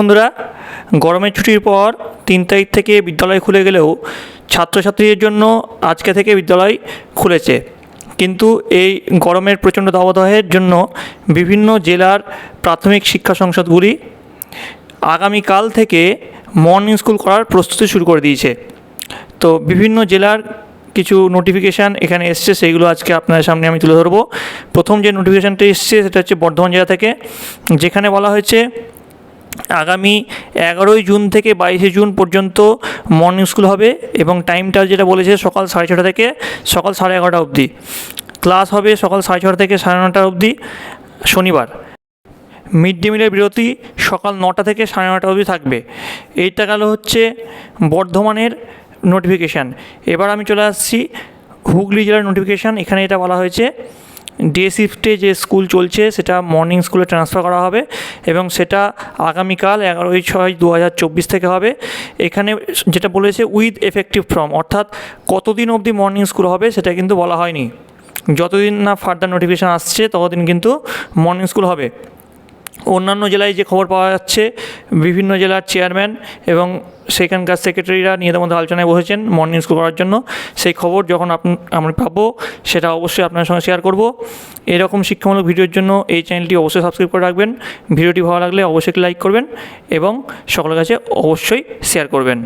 বন্ধুরা, গরমের ছুটির পর তিন তারিখ থেকে বিদ্যালয় খুলে গেলেও ছাত্রছাত্রীদের জন্য আজকে থেকে বিদ্যালয় খুলেছে। কিন্তু এই গরমের প্রচণ্ড দাবদাহের জন্য বিভিন্ন জেলার প্রাথমিক শিক্ষা সংসদগুলি আগামীকাল থেকে মর্নিং স্কুল করার প্রস্তুতি শুরু করে দিয়েছে। তো বিভিন্ন জেলার কিছু নোটিফিকেশান এখানে এসছে সেইগুলো আজকে আপনাদের সামনে আমি তুলে ধরবো। প্রথম যে নোটিফিকেশানটা এসছে, সেটা হচ্ছে বর্ধমান জেলা থেকে। যেখানে বলা হয়েছে আগামী এগারোই জুন থেকে বাইশে জুন পর্যন্ত মর্নিং স্কুল হবে এবং টাইমটা যেটা বলেছে সকাল সাড়ে ছটা থেকে সকাল সাড়ে এগারোটা অবধি। ক্লাস হবে সকাল সাড়ে ছটা থেকে সাড়ে নটা অবধি শনিবার। মিড ডে মিলের বিরতি সকাল নটা থেকে সাড়ে নটা অবধি থাকবে। এইটা গেল হচ্ছে বর্ধমানের নোটিফিকেশান এবার আমি চলে আসছি হুগলি জেলার নোটিফিকেশান এখানে এটা বলা হয়েছে ডে শিফটে যে স্কুল চলছে, সেটা মর্নিং স্কুলে ট্রান্সফার করা হবে এবং সেটা আগামীকাল এগারোই ছয় দু হাজার চব্বিশ থেকে হবে। এখানে যেটা বলেছে উইথ এফেক্টিভ ফ্রম অর্থাৎ কতদিন অবধি মর্নিং স্কুল হবে সেটা কিন্তু বলা হয়নি। যতদিন না ফার্দার নোটিফিকেশান আসছে, ততদিন কিন্তু মর্নিং স্কুল হবে। অন্যান্য জেলায় যে খবর পাওয়া যাচ্ছে বিভিন্ন জেলার চেয়ারম্যান এবং সেখানকার সেক্রেটারিরা নিজেদের মধ্যে আলোচনায় বসেছেন মর্নিং স্কুল করার জন্য। সেই খবর যখন আমরা পাবো, সেটা অবশ্যই আপনার সঙ্গে শেয়ার করব। এরকম শিক্ষামূলক ভিডিওর জন্য এই চ্যানেলটি অবশ্যই সাবস্ক্রাইব করে রাখবেন। ভিডিওটি ভালো লাগলে অবশ্যই লাইক করবেন এবং সকলের কাছে অবশ্যই শেয়ার করবেন।